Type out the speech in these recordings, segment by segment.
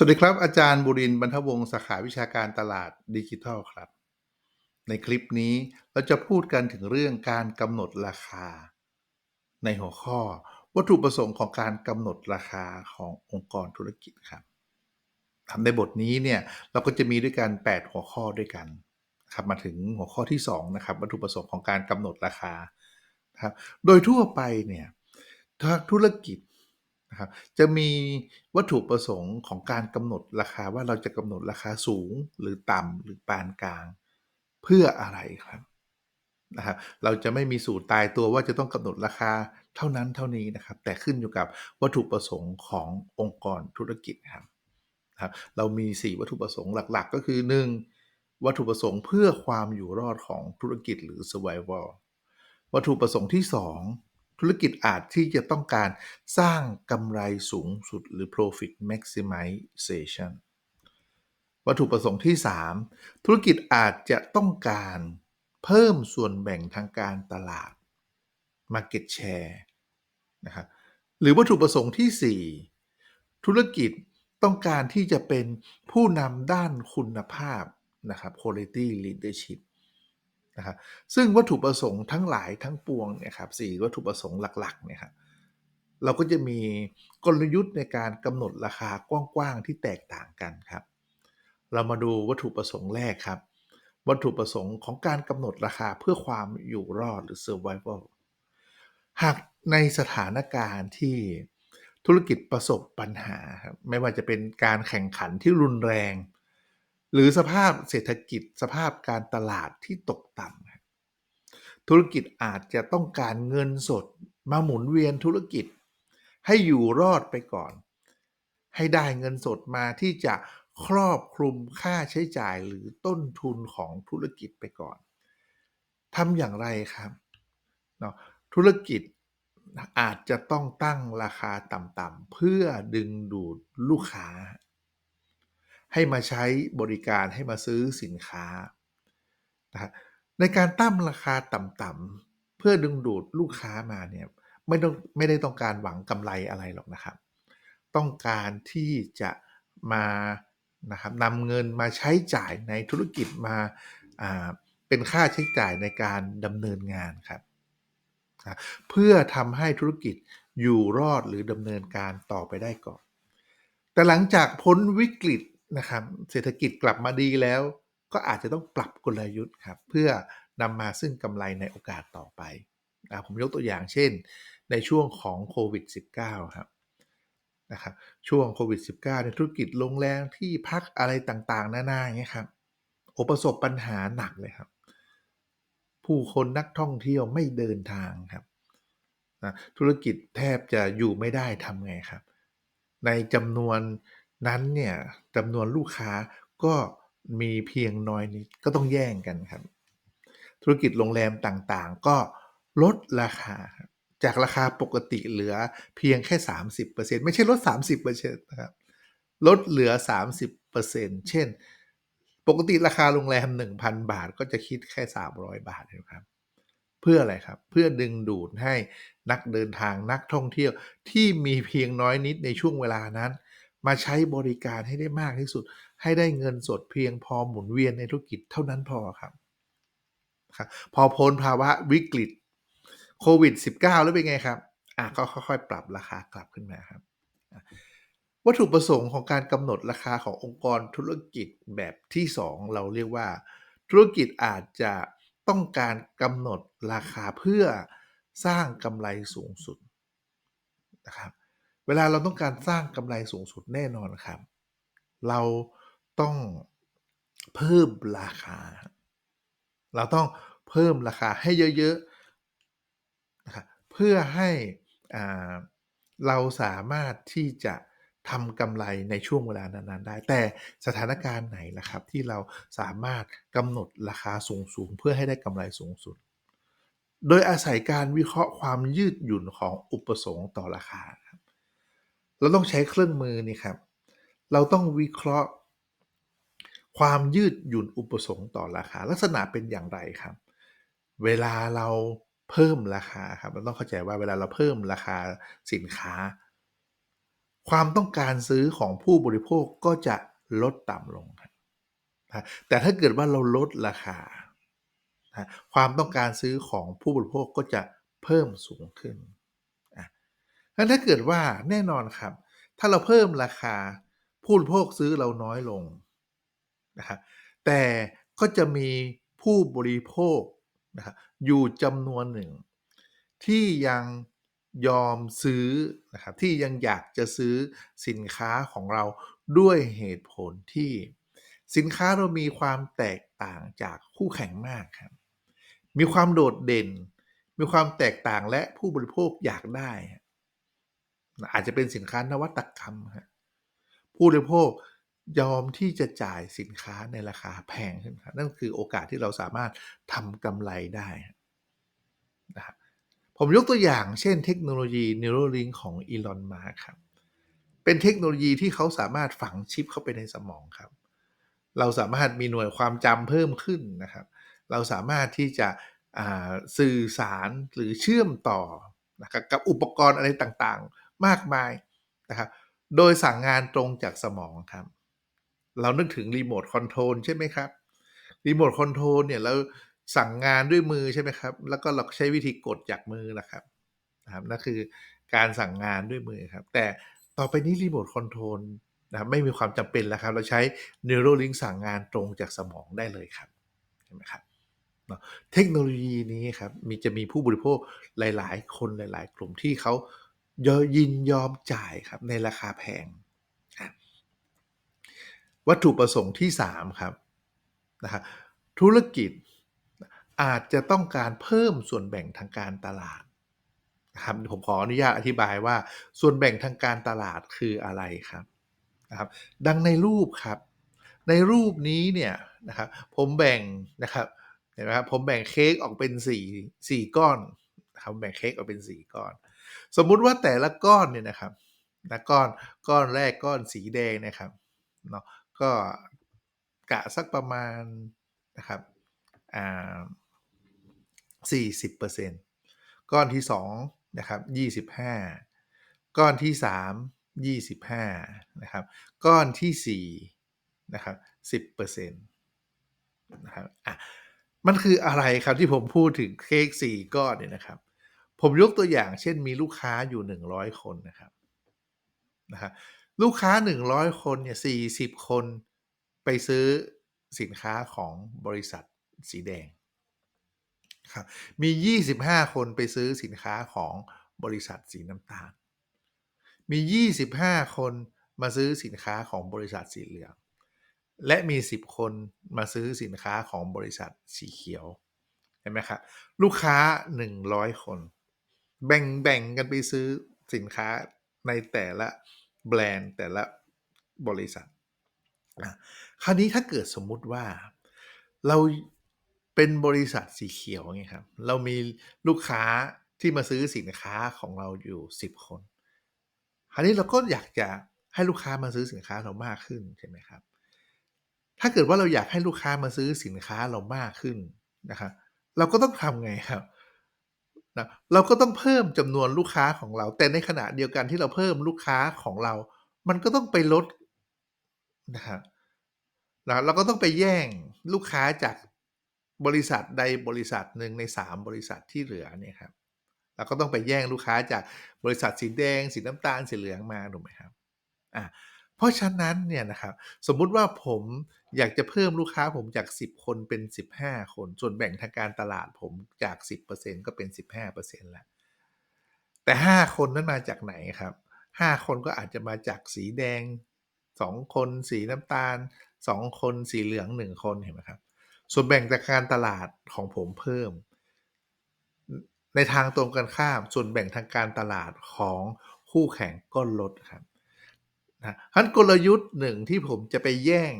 สวัสดีครับ อาจารย์บุรินบรรทวงศ์สาขาวิชาการตลาดดิจิทัลครับ ในคลิปนี้เราจะพูดกันถึงเรื่องการกำหนดราคา ในหัวข้อ วัตถุประสงค์ของการกำหนดราคาขององค์กรธุรกิจครับทำในบทนี้เนี่ยเราก็จะมีด้วยกัน 8 หัวข้อด้วยกันครับมาถึงหัวข้อที่2นะครับวัตถุประสงค์ของการกำหนดราคาครับโดยทั่วไปเนี่ยธุรกิจ นะครับจะมีวัตถุประสงค์ของการกำหนดราคาว่าเราจะกำหนดราคาสูงหรือต่ำหรือปานกลาง เพื่ออะไรครับนะครับเราจะไม่มีสูตรตายตัวว่าจะต้องกำหนดราคาเท่านั้นเท่านี้นะครับ แต่ขึ้นอยู่กับวัตถุประสงค์ขององค์กรธุรกิจครับครับเรามี 4 วัตถุประสงค์หลักๆ ก็คือ 1. วัตถุประสงค์เพื่อความอยู่รอดของธุรกิจหรือ survival วัตถุประสงค์ที่ 2 ธุรกิจอาจที่จะต้องการสร้างกำไรสูงสุดหรือ profit maximization วัตถุประสงค์ที่ 3 ธุรกิจอาจจะต้องการเพิ่มส่วนแบ่งทางการตลาด market share นะครับหรือวัตถุประสงค์ที่ 4 ธุรกิจต้องการที่จะเป็นผู้นำด้านคุณภาพนะครับ quality leadership ะครับซึ่งวัตถุประสงค์ทั้งหลายทั้งปวงเนี่ยครับสี่วัตถุประสงค์หลักๆเนี่ยครับเราก็จะมีกลยุทธ์ในการกำหนดราคากว้างๆที่แตกต่างกันครับ เรามาดูวัตถุประสงค์แรกครับ วัตถุประสงค์ของการกำหนดราคาเพื่อความอยู่รอดหรือ survival หากในสถานการณ์ที่ธุรกิจประสบปัญหาครับไม่ว่าจะเป็นการแข่งขันที่รุนแรง หรือสภาพเศรษฐกิจสภาพการตลาดที่ตกต่ำธุรกิจอาจจะต้องการเงินสดมาหมุนเวียนธุรกิจ ให้อยู่รอดไปก่อน ให้ได้เงินสดมาที่จะครอบคลุมค่าใช้จ่ายหรือต้นทุนของธุรกิจไปก่อนทำอย่างไรครับเนาะธุรกิจอาจจะต้องตั้งราคาต่ำๆเพื่อดึงดูดลูกค้า ให้มาใช้บริการให้มาซื้อสินค้านะในการตั้งราคาต่ำๆเพื่อดึงดูดลูกค้ามาเนี่ยไม่ต้องไม่ได้ต้องการหวังกำไรอะไรหรอกนะครับ ต้องการที่จะมานะครับนำเงินมาใช้จ่ายในธุรกิจมาเป็นค่าใช้จ่ายในการดำเนินงานครับเพื่อทำให้ธุรกิจอยู่รอดหรือดำเนินการต่อไปได้ก่อน แต่หลังจากพ้นวิกฤต นะครับ เศรษฐกิจกลับมาดีแล้ว ก็อาจจะต้องปรับกลยุทธ์ครับ เพื่อนำมาซึ่งกำไรในโอกาสต่อไปนะผมยกตัวอย่างเช่น ในช่วงของโควิด -19 ครับนะครับช่วงโควิด -19 ในธุรกิจโรงแรมที่พักอะไรต่างๆ นานาเงี้ยครับโอประสบปัญหาหนักเลยครับ ผู้คนนักท่องเที่ยวไม่เดินทางครับนะธุรกิจแทบจะอยู่ไม่ได้ทำไงครับ ในจำนวน นั้นเนี่ยจำนวนลูกค้าก็มีเพียงน้อยนิดก็ต้องแย่งกันครับ ธุรกิจโรงแรมต่างๆ ก็ลดราคาจากราคาปกติเหลือเพียงแค่ 30%ไม่ใช่ลด 30%นะครับลดเหลือ 30%เช่น ปกติราคาโรงแรม 1,000 บาทก็จะคิดแค่ 300 บาทนะครับ เพื่ออะไรครับ เพื่อดึงดูดให้นักเดินทางนักท่องเที่ยวที่มีเพียงน้อยนิดในช่วงเวลานั้น มาใช้บริการให้ได้มากที่สุด ให้ได้เงินสดเพียงพอหมุนเวียนในธุรกิจเท่านั้นพอครับ พอพ้นภาวะวิกฤตโควิด -19 แล้วเป็นไงครับอะก็ค่อยๆ ปรับราคากลับขึ้นมาครับ วัตถุประสงค์ของการกำหนดราคาขององค์กรธุรกิจแบบที่ 2 เราเรียกว่า ธุรกิจอาจจะต้องการกำหนดราคาเพื่อสร้างกำไรสูงสุดนะครับ เวลาเราต้องการสร้างกำไรสูงสุดแน่นอนครับ เราต้องเพิ่มราคา เราต้องเพิ่มราคาให้เยอะๆนะครับเพื่อให้เราสามารถที่จะทำกำไรในช่วงเวลานั้นๆได้ แต่สถานการณ์ไหนล่ะครับ ที่เราสามารถกำหนดราคาสูงๆเพื่อให้ได้กำไรสูงสุด โดยอาศัยการวิเคราะห์ความยืดหยุ่นของอุปสงค์ต่อราคา เราต้องใช้เครื่องมือนี่ครับ เราต้องวิเคราะห์ ความยืดหยุ่นอุปสงค์ต่อราคา ลักษณะเป็นอย่างไรครับ เวลาเราเพิ่มราคาครับเราต้องเข้าใจว่าเวลาเราเพิ่มราคาสินค้า ความต้องการซื้อของผู้บริโภคก็จะลดต่ำลงครับแต่ถ้าเกิดว่าเราลดราคา ความต้องการซื้อของผู้บริโภคก็จะเพิ่มสูงขึ้น งั้นถ้าเกิดว่าแน่นอนครับ ถ้าเราเพิ่มราคาผู้บริโภคซื้อเราน้อยลงนะครับแต่ก็จะมีผู้บริโภคนะครับอยู่จำนวนหนึ่ง ที่ยังยอมซื้อนะครับที่ยังอยากจะซื้อสินค้าของเราด้วยเหตุผลที่ สินค้าเรามีความแตกต่างจากคู่แข่งมากครับ มีความโดดเด่น มีความแตกต่างและผู้บริโภคอยากได้ อาจจะเป็นสินค้านวัตกรรมครับผู้บริโภคยอมที่จะจ่ายสินค้าในราคาแพงขึ้นครับนั่นคือโอกาสที่เราสามารถทำกำไรได้นะครับผมยกตัวอย่างเช่นเทคโนโลยี Neuralink ของ Elon Musk ครับ เป็นเทคโนโลยีที่เขาสามารถฝังชิปเข้าไปในสมองครับ เราสามารถมีหน่วยความจำเพิ่มขึ้นนะครับ เราสามารถที่จะสื่อสารหรือเชื่อมต่อนะครับกับอุปกรณ์อะไรต่างๆ มากมายนะครับโดยสั่งงานตรงจากสมองครับ เรานึกถึงรีโมทคอนโทรลใช่ไหมครับรีโมทคอนโทรลเนี่ยเราสั่งงานด้วยมือใช่ไหมครับ แล้วก็เราใช้วิธีกดจากมือนะครับนะครับนั่นคือการสั่งงานด้วยมือครับ แต่ต่อไปนี้รีโมทคอนโทรลนะครับไม่มีความจำเป็นแล้วครับ เราใช้ Neuralink สั่งงานตรงจากสมองได้เลยครับใช่ไหมครับเทคโนโลยีนี้ครับมีจะมีผู้บริโภคหลาย ๆ คนหลาย ๆ กลุ่มที่เขา ยอยินยอมจ่ายครับในราคาแพง วัตถุประสงค์ที่ 3 ครับนะครับธุรกิจอาจจะต้องการเพิ่มส่วนแบ่งทางการตลาดนะครับผมขออนุญาตอธิบายว่าส่วนแบ่งทางการตลาดคืออะไรครับนะครับดังในรูปครับ ในรูปนี้เนี่ยนะครับผมแบ่งนะครับเห็นไหมครับผมแบ่งเค้กออกเป็น4 4ก้อนนะครับแบ่งเค้กออกเป็น 4 ก้อน สมมุติว่าแต่ละก้อนเนี่ยนะครับนะก้อนก้อนแรกก้อนสีแดงนะครับเนาะก็กะสักประมาณนะครับอ่า40%ก้อนที่2นะครับ25ก้อนที่3 25นะครับ ก้อนที่4นะครับ10%นต์นะครับอะมันคืออะไรครับที่ผมพูดถึงเค้ก4ก้อนเนี่ยนะครับ ผมยกตัวอย่างเช่นมีลูกค้าอยู่100คนนะครับนะครับลูกค้า100คนเนี่ย40คนไปซื้อสินค้าของบริษัทสีแดงครับมี25คนไปซื้อสินค้าของบริษัทสีน้ำตาล มี25คนมาซื้อสินค้าของบริษัทสีเหลือง และมี 10 คนมาซื้อสินค้าของบริษัทสีเขียว เห็นไหมครับ ลูกค้า 100 คน แบ่งแบ่งกันไปซื้อสินค้าในแต่ละแบรนด์แต่ละบริษัทคราวนี้ถ้าเกิดสมมุติว่าเราเป็นบริษัทสีเขียวไงครับ เรามีลูกค้าที่มาซื้อสินค้าของเราอยู่ 10 คน คราวนี้เราก็อยากจะให้ลูกค้ามาซื้อสินค้าเรามากขึ้นใช่ไหมครับ ถ้าเกิดว่าเราอยากให้ลูกค้ามาซื้อสินค้าเรามากขึ้นนะครับ เราก็ต้องทำไงครับ นะเราก็ต้องเพิ่มจำนวนลูกค้าของเรา แต่ในขณะเดียวกันที่เราเพิ่มลูกค้าของเรา มันก็ต้องไปลดนะครับนะเราก็ต้องไปแย่งลูกค้าจากบริษัทใดบริษัทหนึ่งใน 3 บริษัทที่เหลือเนี่ยครับเราก็ต้องไปแย่งลูกค้าจากบริษัทสีแดง สีน้ำตาลสีเหลืองมาถูกไหมครับอ่า เพราะฉะนั้นเนี่ยนะครับสมมุติว่าผมอยากจะเพิ่มลูกค้าผมจาก 10 คนเป็น 15 คน ส่วนแบ่งทางการตลาดผมจาก 10%ก็เป็น 15%แล้วแต่ 5 คนนั้นมาจากไหนครับ 5 คนก็อาจจะมาจากสีแดง 2 คนสีน้ำตาล 2 คนสีเหลือง 1 คนเห็นไหมครับ ส่วนแบ่งจากการตลาดของผมเพิ่ม ในทางตรงกันข้าม ส่วนแบ่งทางการตลาดของคู่แข่งก็ลดครับ นะฮันกลยุทธ์หนึ่งที่ผมจะไปแย่ง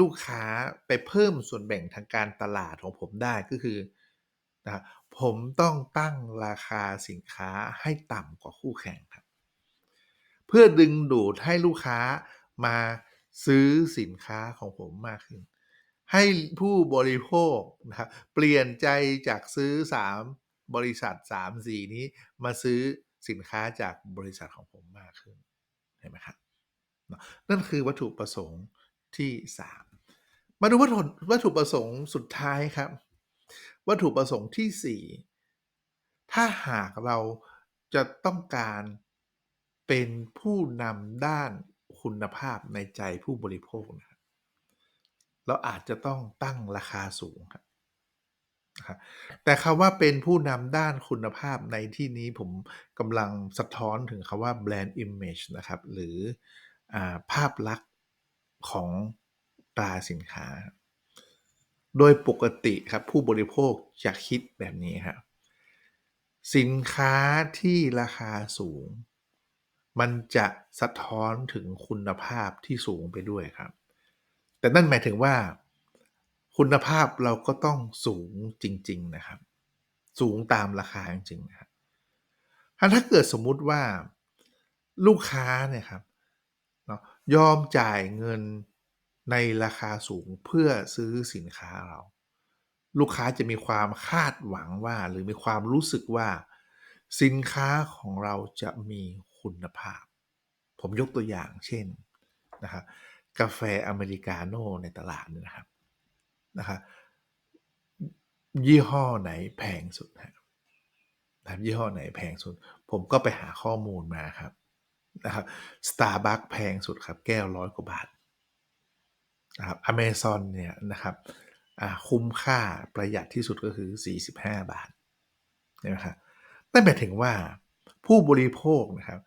ลูกค้าไปเพิ่มส่วนแบ่งทางการตลาดของผมได้ก็คือนะผมต้องตั้งราคาสินค้าให้ต่ำกว่าคู่แข่งครับ เพื่อดึงดูดให้ลูกค้ามาซื้อสินค้าของผมมากขึ้น ให้ผู้บริโภคนะครับเปลี่ยนใจจากซื้อ 3 บริษัท3 4นี้มาซื้อสินค้าจากบริษัทของผมมากขึ้นเห็นไหมครับ นั่นคือวัตถุประสงค์ที่ 3 มาดูวัตถุวัตถุประสงค์สุดท้ายครับ วัตถุประสงค์ที่ 4 ถ้าหากเราจะต้องการเป็นผู้นำด้านคุณภาพในใจผู้บริโภคนะครเราอาจจะต้องตั้งราคาสูงครับแต่คำว่าเป็นผู้นำด้านคุณภาพในที่นี้ผมกำลังสะท้อนถึงคำว่า brand image นะครับ หรือ ภาพลักษณ์ของตราสินค้า โดยปกติครับผู้บริโภคจะคิดแบบนี้ครับสินค้าที่ราคาสูง มันจะสะท้อนถึงคุณภาพที่สูงไปด้วยครับ แต่นั่นหมายถึงว่า คุณภาพเราก็ต้องสูงจริง ๆนะครับ สูงตามราคาจริงๆนะครับถ้าเกิดสมมุติว่าลูกค้าเนี่ยครับ ยอมจ่ายเงินในราคาสูงเพื่อซื้อสินค้าเรา ลูกค้าจะมีความคาดหวังว่า หรือมีความรู้สึกว่า สินค้าของเราจะมีคุณภาพ ผมยกตัวอย่างเช่นนะครับกาแฟอเมริกาโน่ในตลาดนะครับนะครับยี่ห้อไหนแพงสุดนะครับยี่ห้อไหนแพงสุด ผมก็ไปหาข้อมูลมาครับ นะครับสตาร์บัคแพงสุดครับ แก้วร้อยกว่าบาทนะครับอเมซอนเนี่ยนะครับคุ้มค่าประหยัดที่สุดก็คือ 45 บาทนะครับนั่นหมายถึงว่าผู้บริโภคนะครับ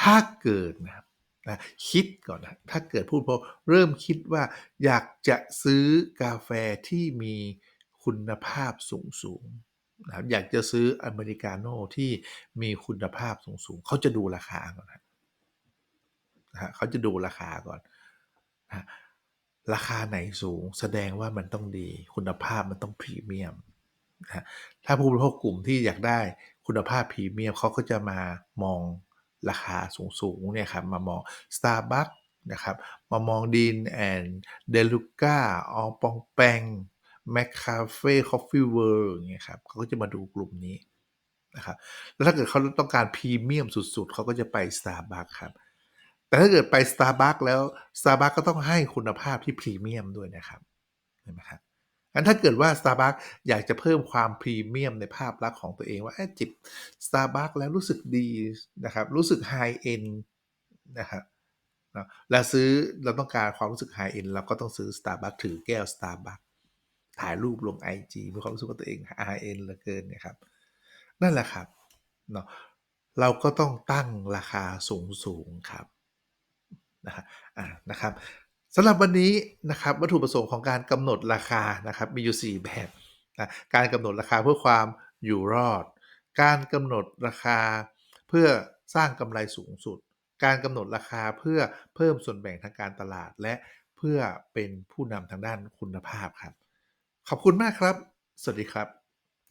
ถ้าเกิดนะครับนะคิดก่อนนะถ้าเกิดผู้บริโภคเริ่มคิดว่าอยากจะซื้อกาแฟที่มีคุณภาพสูงสูงนะครับอยากจะซื้ออเมริกาโน่ที่มีคุณภาพสูงสูงเขาจะดูราคาก่อนนะ ฮะเขาจะดูราคาก่อนนะราคาไหนสูงแสดงว่ามันต้องดี คุณภาพมันต้องพรีเมียมนะถ้าผู้บริโภคกลุ่มที่อยากได้คุณภาพพรีเมียมเขาก็จะมามองราคาสูงๆเนี่ยครับมามอง Starbucks นะครับมามองดีนแอนเดลูก้าออปองแปงแมคคาเฟ่คอฟฟี่เวิร์อย่างเงี้ยครับเขาก็จะมาดูกลุ่มนี้นะครับแล้วถ้าเกิดเขาต้องการพรีเมียมสุดๆ เขาก็จะไป Starbucks ครับ แต่ถ้าเกิดไป Starbucks แล้ว Starbucks ก็ต้องให้คุณภาพที่พรีเมียมด้วยนะครับเห็นไหมครับอันถ้าเกิดว่า Starbucks อยากจะเพิ่มความพรีเมียมในภาพลักษณ์ของตัวเองว่าจิบ Starbucks แล้วรู้สึกดีนะครับรู้สึกไฮเอ็นนะครับนะแล้วซื้อเราต้องการความรู้สึกไฮเอ็นเราก็ต้องซื้อ Starbucks ถือแก้ว Starbucks ถ่ายรูปลง IG มีความรู้สึกว่าตัวเองไฮเอ็นเหลือเกินนะครับนั่นแหละครับเนาะเราก็ต้องตั้งราคาสูงสูงครับ นะฮะอ่านะครับสำหรับวันนี้นะครับวัตถุประสงค์ของการกำหนดราคานะครับมีอยู่ 4 แบบนะการกำหนดราคาเพื่อความอยู่รอด การกำหนดราคาเพื่อสร้างกำไรสูงสุด การกำหนดราคาเพื่อเพิ่มส่วนแบ่งทางการตลาด และเพื่อเป็นผู้นำทางด้านคุณภาพครับ ขอบคุณมากครับ สวัสดีครับ